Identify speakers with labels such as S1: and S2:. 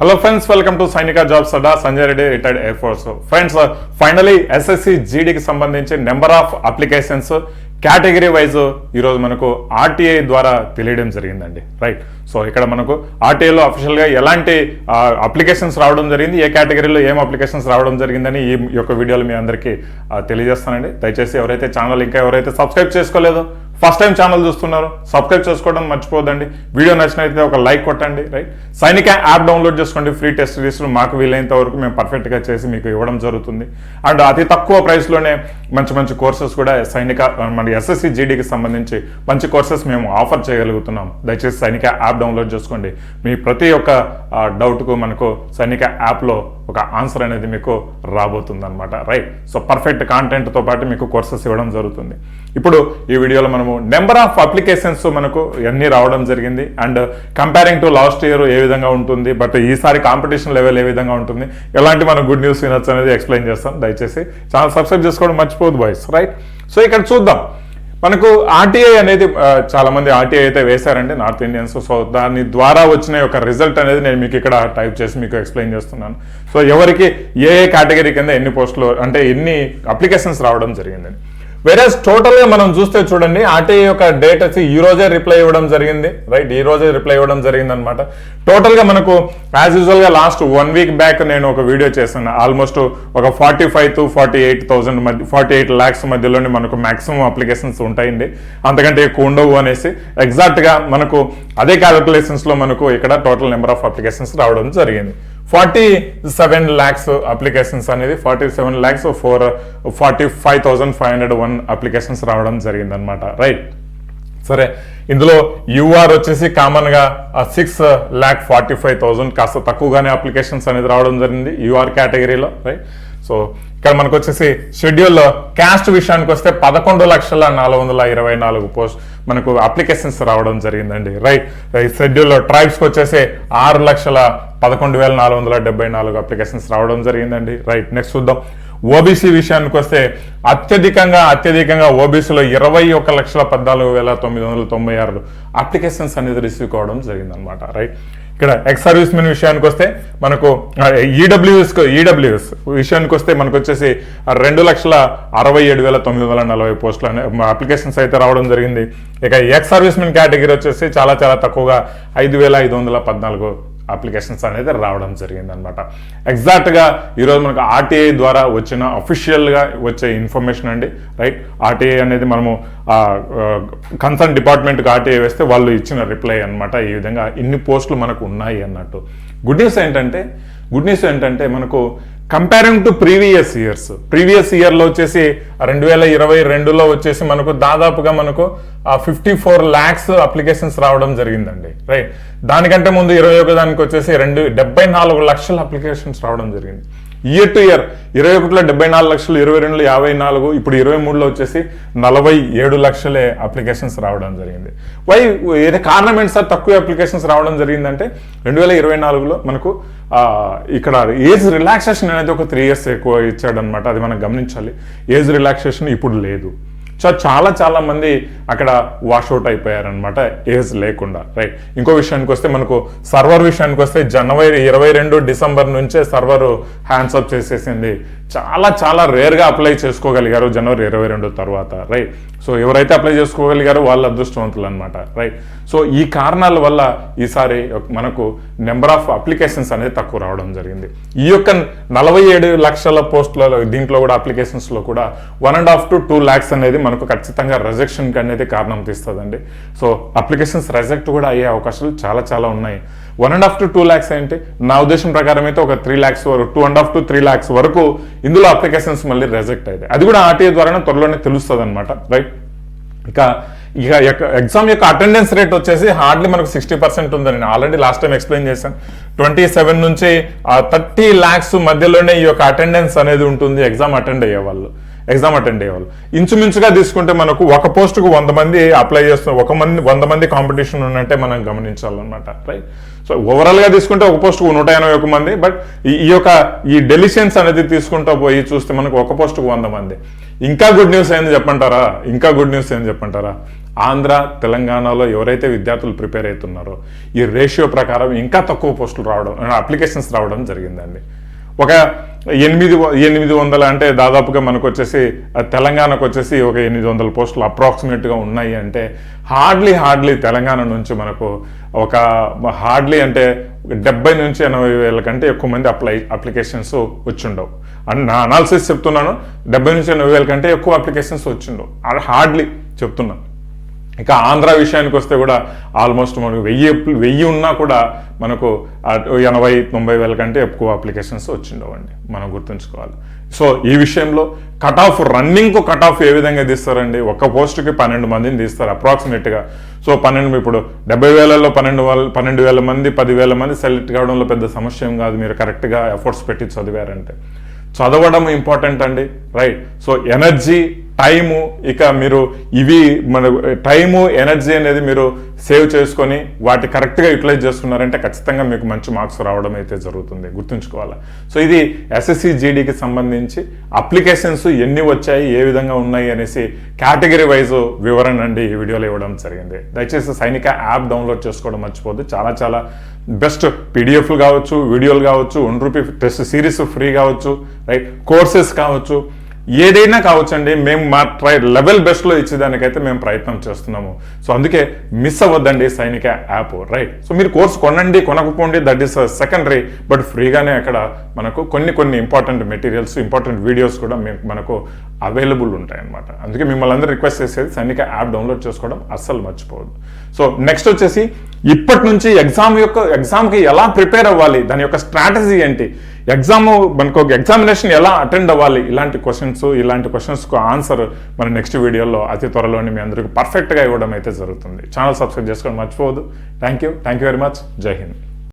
S1: Hello friends welcome to Sainik jobs Adda Sanjay Reddy retired air force friends finally SSC జీడీకి సంబంధించి number of applications category wise ఈరోజు మనకు RTI ద్వారా తెలియడం జరిగిందండి. Right so ఇక్కడ మనకు ఆర్టీఐలో అఫీషియల్గా ఎలాంటి అప్లికేషన్స్ రావడం జరిగింది ఏ కేటగిరీలో ఏం అప్లికేషన్స్ రావడం జరిగిందని ఈ యొక్క వీడియోలు మీ అందరికీ తెలియజేస్తానండి. దయచేసి ఎవరైతే ఛానల్ ఇంకా ఎవరైతే సబ్స్క్రైబ్ చేసుకోలేదో ఫస్ట్ టైం ఛానల్ చూస్తున్నారు. సబ్స్క్రైబ్ చేసుకోవడం మర్చిపోదండి వీడియో నచ్చినట్లయితే ఒక లైక్ కొట్టండి రైట్ సైనిక యాప్ డౌన్లోడ్ చేసుకోండి. ఫ్రీ టెస్ట్ సిరీస్లు మాకు వీలైనంత వరకు మేము పర్ఫెక్ట్గా చేసి మీకు ఇవ్వడం జరుగుతుంది. అండ్ అతి తక్కువ ప్రైస్లోనే మంచి మంచి కోర్సెస్ కూడా సైనిక మన ఎస్ఎస్సి జీడీకి సంబంధించి మంచి కోర్సెస్ మేము ఆఫర్ చేయగలుగుతున్నాం. దయచేసి సైనిక యాప్ డౌన్లోడ్ చేసుకోండి. మీ ప్రతి ఒక్క డౌట్కు మనకు సైనిక యాప్లో ఒక ఆన్సర్ అనేది మీకు రాబోతుంది అనమాట రైట్ సో పర్ఫెక్ట్ కాంటెంట్తో పాటు మీకు కోర్సెస్ ఇవ్వడం జరుగుతుంది. ఇప్పుడు ఈ వీడియోలో మనము నెంబర్ ఆఫ్ అప్లికేషన్స్ మనకు ఎన్ని రావడం జరిగింది. And comparing to last year ఏ విధంగా ఉంటుంది? బట్ ఈసారి కాంపిటీషన్ లెవెల్ ఏ విధంగా ఉంటుంది? ఎలాంటి మనం గుడ్ న్యూస్ వినొచ్చు అనేది ఎక్స్ప్లెయిన్ చేస్తాం. దయచేసి ఛానల్ సబ్స్క్రైబ్ చేసుకోవడం మర్చిపోదు బాయ్స్ రైట్ సో ఇక్కడ చూద్దాం. మనకు ఆర్టీఐ అనేది చాలామంది చాలా మంది ఆర్టీఐ అయితే వేశారండి నార్త్ ఇండియన్స్. సో దాని ద్వారా వచ్చిన ఒక రిజల్ట్ అనేది నేను మీకు ఇక్కడ టైప్ చేసి మీకు ఎక్స్ప్లెయిన్ చేస్తున్నాను. సో ఎవరికి ఏ ఏ కేటగిరీ కింద ఎన్ని పోస్టులు అంటే ఎన్ని అప్లికేషన్స్ రావడం జరిగిందని వేరేస్ టోటల్గా మనం చూస్తే చూడండి ఆర్టీఐ యొక్క డేట్ వచ్చి ఈ రోజే రిప్లై ఇవ్వడం జరిగింది. రైట్ ఈ రోజే రిప్లై ఇవ్వడం జరిగింది అనమాట టోటల్గా మనకు యాజ్ యూజువల్గా లాస్ట్ వన్ వీక్ బ్యాక్ నేను ఒక వీడియో చేశాను ఆల్మోస్ట్ ఒక forty five to forty eight thousand మధ్య ఫార్టీ ఎయిట్ ల్యాక్స్ మధ్యలోనే మనకు మాక్సిమం అప్లికేషన్స్ ఉంటాయండి. అంతకంటే ఎక్కువ ఉండవు అనేసి ఎగ్జాక్ట్గా మనకు అదే క్యాలిక్యులేషన్స్లో మనకు ఇక్కడ టోటల్ నెంబర్ ఆఫ్ అప్లికేషన్స్ రావడం జరిగింది. ఫార్టీ సెవెన్ ల్యాక్స్ అప్లికేషన్స్ అనేది forty seven lakhs four forty five thousand five hundred one applications రావడం జరిగిందనమాట రైట్ సరే ఇందులో యూఆర్ వచ్చేసి కామన్గా six lakh forty five thousand కాస్త తక్కువగానే అప్లికేషన్స్ అనేది రావడం జరిగింది యూఆర్ కేటగిరీలో రైట్ సో ఇక్కడ మనకు వచ్చేసి షెడ్యూల్లో క్యాస్ట్ విషయానికి వస్తే పదకొండు లక్షల నాలుగు వందల ఇరవై నాలుగు పోస్ట్ మనకు అప్లికేషన్స్ రావడం జరిగిందండి. రైట్ షెడ్యూల్లో ట్రైబ్స్కి వచ్చేసి ఆరు లక్షల పదకొండు వేల నాలుగు వందల డెబ్బై నాలుగు అప్లికేషన్స్ రావడం జరిగిందండి. రైట్ నెక్స్ట్ చూద్దాం. ఓబీసీ విషయానికి వస్తే అత్యధికంగా అత్యధికంగా ఓబీసీలో ఇరవై ఒక లక్షల పద్నాలుగు వేల తొమ్మిది వందల తొంభై ఆరు అప్లికేషన్స్ అనేది రిసీవ్ కావడం జరిగిందనమాట రైట్ ఇక్కడ ఎక్స్ సర్వీస్ మెన్ విషయానికి వస్తే మనకు ఈడబ్ల్యూఎస్ ఈడబ్ల్యూఎస్ విషయానికి వస్తే మనకు వచ్చేసి రెండు లక్షల అరవై ఏడు వేల తొమ్మిది వందల నలభై పోస్టులు అప్లికేషన్స్ అయితే రావడం జరిగింది. ఇక ఎక్స్ సర్వీస్ మెన్ కేటగిరీ వచ్చేసి చాలా చాలా తక్కువగా ఐదు వేల ఐదు వందల పద్నాలుగు అప్లికేషన్స్ అనేది రావడం జరిగిందనమాట. ఎగ్జాక్ట్గా ఈరోజు మనకు ఆర్టీఐ ద్వారా వచ్చిన అఫీషియల్గా వచ్చే ఇన్ఫర్మేషన్ అండి రైట్ ఆర్టీఐ అనేది మనము కన్సర్న్ డిపార్ట్మెంట్కి ఆర్టీఐ వేస్తే వాళ్ళు ఇచ్చిన రిప్లై అనమాట ఈ విధంగా ఇన్ని పోస్టులు మనకు ఉన్నాయి అన్నట్టు. గుడ్ న్యూస్ ఏంటంటే గుడ్ న్యూస్ ఏంటంటే మనకు comparing to previous years previous ఇయర్లో వచ్చేసి రెండు వేల ఇరవై రెండులో వచ్చేసి మనకు దాదాపుగా మనకు ఫిఫ్టీ ఫోర్ ల్యాక్స్ అప్లికేషన్స్ రావడం జరిగిందండి. రైట్ దానికంటే ముందు ఇరవై ఒక దానికి వచ్చేసి రెండు డెబ్బై నాలుగు లక్షల అప్లికేషన్స్ రావడం జరిగింది. ఇయర్ టు ఇయర్ ఇరవై ఒకటిలో డెబ్బై నాలుగు లక్షలు ఇరవై రెండులో యాభై నాలుగు ఇప్పుడు ఇరవై మూడులో వచ్చేసి నలభై ఏడు లక్షలే అప్లికేషన్స్ రావడం జరిగింది. వై ఏదైనా కారణం ఏంటి సార్? తక్కువ అప్లికేషన్స్ రావడం జరిగిందంటే రెండు వేల ఇరవై నాలుగులో మనకు ఇక్కడ ఏజ్ రిలాక్సేషన్ అనేది ఒక త్రీ ఇయర్స్ ఎక్కువ ఇచ్చాడనమాట అది మనం గమనించాలి. ఏజ్ రిలాక్సేషన్ ఇప్పుడు లేదు. సో చాలా చాలా మంది అక్కడ వాషౌట్ అయిపోయారనమాట ఏజ్ లేకుండా రైట్ ఇంకో విషయానికి వస్తే మనకు సర్వర్ విషయానికి వస్తే జనవరి ఇరవై రెండు డిసెంబర్ నుంచే సర్వర్ హ్యాండ్స్ అప్ చేసేసింది. చాలా చాలా రేర్గా అప్లై చేసుకోగలిగారు జనవరి ఇరవై రెండు తర్వాత రైట్ సో ఎవరైతే అప్లై చేసుకోగలిగారో వాళ్ళు అదృష్టవంతులు అనమాట రైట్ సో ఈ కారణాల వల్ల ఈసారి మనకు నెంబర్ ఆఫ్ అప్లికేషన్స్ అనేది తక్కువ రావడం జరిగింది. ఈ యొక్క నలభై ఏడు లక్షల పోస్టులలో దీంట్లో కూడా అప్లికేషన్స్లో కూడా one and half to two lakhs అనేది మనకు ఖచ్చితంగా రిజెక్షన్కి అనేది కారణం తీస్తుందండి. సో అప్లికేషన్స్ రిజెక్ట్ కూడా అయ్యే అవకాశాలు చాలా చాలా ఉన్నాయి. One and half to two lakhs ఏంటి? నా ఉద్దేశం ప్రకారం అయితే ఒక త్రీ ల్యాక్స్ వరకు two and half to three lakhs వరకు ఇందులో అప్లికేషన్స్ మళ్ళీ రిజెక్ట్ అయితే. అది కూడా ఆర్టీఏ ద్వారానే త్వరలోనే తెలుస్తుంది అనమాట రైట్ ఇక ఇక ఎగ్జామ్ యొక్క అటెండెన్స్ రేట్ వచ్చేసి హార్డ్లీ మనకు సిక్స్టీ పర్సెంట్ ఉందని నేను ఆల్రెడీ లాస్ట్ టైం ఎక్స్ప్లెయిన్ చేశాను. ట్వంటీ సెవెన్ నుంచి థర్టీ ల్యాక్స్ మధ్యలోనే ఈ యొక్క అటెండెన్స్ అనేది ఉంటుంది ఎగ్జామ్ అటెండ్ అయ్యే వాళ్ళు. ఎగ్జామ్ అటెండ్ అయ్యేవాళ్ళు. ఇంచుమించుగా తీసుకుంటే మనకు ఒక పోస్టుకు వంద మంది అప్లై చేస్తున్న ఒక మంది వంద మంది కాంపిటీషన్ ఉన్నట్టే మనం గమనించాలన్నమాట రైట్ సో ఓవరాల్గా తీసుకుంటే ఒక పోస్టుకు నూట ఎనభై ఒక మంది బట్ ఈ- ఈ యొక్క ఈ డెలిషన్స్ అనేది తీసుకుంటూ పోయి చూస్తే మనకు ఒక పోస్టుకు వంద మంది. ఇంకా గుడ్ న్యూస్ ఏంది చెప్పంటారా? ఇంకా గుడ్ న్యూస్ ఏంది చెప్పంటారా? ఆంధ్ర తెలంగాణలో ఎవరైతే విద్యార్థులు ప్రిపేర్ అవుతున్నారో ఈ రేషియో ప్రకారం ఇంకా తక్కువ పోస్టులు రావడం అప్లికేషన్స్ రావడం జరిగిందండి. ఒక ఎనిమిది వ- ఎనిమిది వందల అంటే దాదాపుగా మనకు వచ్చేసి తెలంగాణకు వచ్చేసి ఒక ఎనిమిది వందల పోస్టులు అప్రాక్సిమేట్గా ఉన్నాయి అంటే హార్డ్లీ హార్డ్లీ తెలంగాణ నుంచి మనకు ఒక హార్డ్లీ అంటే డెబ్బై నుంచి ఎనభై వేల కంటే ఎక్కువ మంది అప్లై అప్లికేషన్స్ వచ్చిండవు. అని నా అనాలిసిస్ చెప్తున్నాను డెబ్బై నుంచి ఎనభై వేల కంటే ఎక్కువ అప్లికేషన్స్ వచ్చిండవు. హార్డ్లీ చెప్తున్నాను ఇక ఆంధ్ర విషయానికి వస్తే కూడా ఆల్మోస్ట్ మనకు వెయ్యి వెయ్యి ఉన్నా కూడా మనకు ఎనభై తొంభై వేల కంటే ఎక్కువ అప్లికేషన్స్ వచ్చిండవండి మనం గుర్తుంచుకోవాలి. సో ఈ విషయంలో కట్ ఆఫ్ రన్నింగ్కు కట్ ఆఫ్ ఏ విధంగా తీస్తారండి? ఒక్క పోస్టుకి పన్నెండు మందిని తీస్తారు అప్రాక్సిమేట్గా సో పన్నెండు ఇప్పుడు డెబ్బై వేలలో పన్నెండు వేల పన్నెండు వేల మంది పదివేల మంది సెలెక్ట్ కావడంలో పెద్ద సమస్య ఏం కాదు మీరు కరెక్ట్గా ఎఫర్ట్స్ పెట్టి చదివారంటే. చదవడం ఇంపార్టెంట్ అండి రైట్ సో ఎనర్జీ టైము ఇక మీరు ఇవి మన టైము ఎనర్జీ అనేది మీరు సేవ్ చేసుకొని వాటి కరెక్ట్గా యూటిలైజ్ చేసుకున్నారంటే ఖచ్చితంగా మీకు మంచి మార్క్స్ రావడం అయితే జరుగుతుంది. గుర్తుంచుకోవాలి? సో ఇది ఎస్ఎస్సి జీడీకి సంబంధించి అప్లికేషన్స్ ఎన్ని వచ్చాయి ఏ విధంగా ఉన్నాయి అనేసి కేటగిరీ వైజ్ వివరణ అండి ఈ వీడియోలో ఇవ్వడం జరిగింది. దయచేసి సైనిక యాప్ డౌన్లోడ్ చేసుకోవడం మర్చిపోద్దు చాలా చాలా బెస్ట్ పీడిఎఫ్లు కావచ్చు వీడియోలు కావచ్చు one rupee test series free కావచ్చు రైట్? కోర్సెస్ కావచ్చు ఏదైనా కావచ్చండి. మేము మా ట్రై లెవెల్ బెస్ట్లో ఇచ్చేదానికైతే మేము ప్రయత్నం చేస్తున్నాము. సో అందుకే మిస్ అవ్వద్దండి సైనిక యాప్ రైట్? సో మీరు కోర్స్ కొనండి కొనకపోండి దట్ ఈస్ సెకండరీ. బట్ ఫ్రీగానే అక్కడ మనకు కొన్ని కొన్ని ఇంపార్టెంట్ మెటీరియల్స్ ఇంపార్టెంట్ వీడియోస్ కూడా మీకు మనకు అవైలబుల్ ఉంటాయన్నమాట. అందుకే మిమ్మల్ని అందరూ రిక్వెస్ట్ చేసేది సైనిక యాప్ డౌన్లోడ్ చేసుకోవడం అస్సలు మర్చిపోవద్దు. సో నెక్స్ట్ వచ్చేసి ఇప్పటి నుంచి ఎగ్జామ్ యొక్క ఎగ్జామ్కి ఎలా ప్రిపేర్ అవ్వాలి? దాని యొక్క స్ట్రాటజీ ఏంటి? ఎగ్జామ్ మనకు ఒక ఎగ్జామినేషన్ ఎలా అటెండ్ అవ్వాలి? ఇలాంటి క్వశ్చన్స్ క్వశ్చన్స్ ఇలాంటి క్వశ్చన్స్కు ఆన్సర్ మన నెక్స్ట్ వీడియోలో అతి త్వరలోనే మీ అందరికీ పర్ఫెక్ట్గా ఇవ్వడం అయితే జరుగుతుంది. ఛానల్ సబ్స్క్రైబ్ చేసుకోవడం మర్చిపోవద్దు. Thank you thank you very much జై హింద్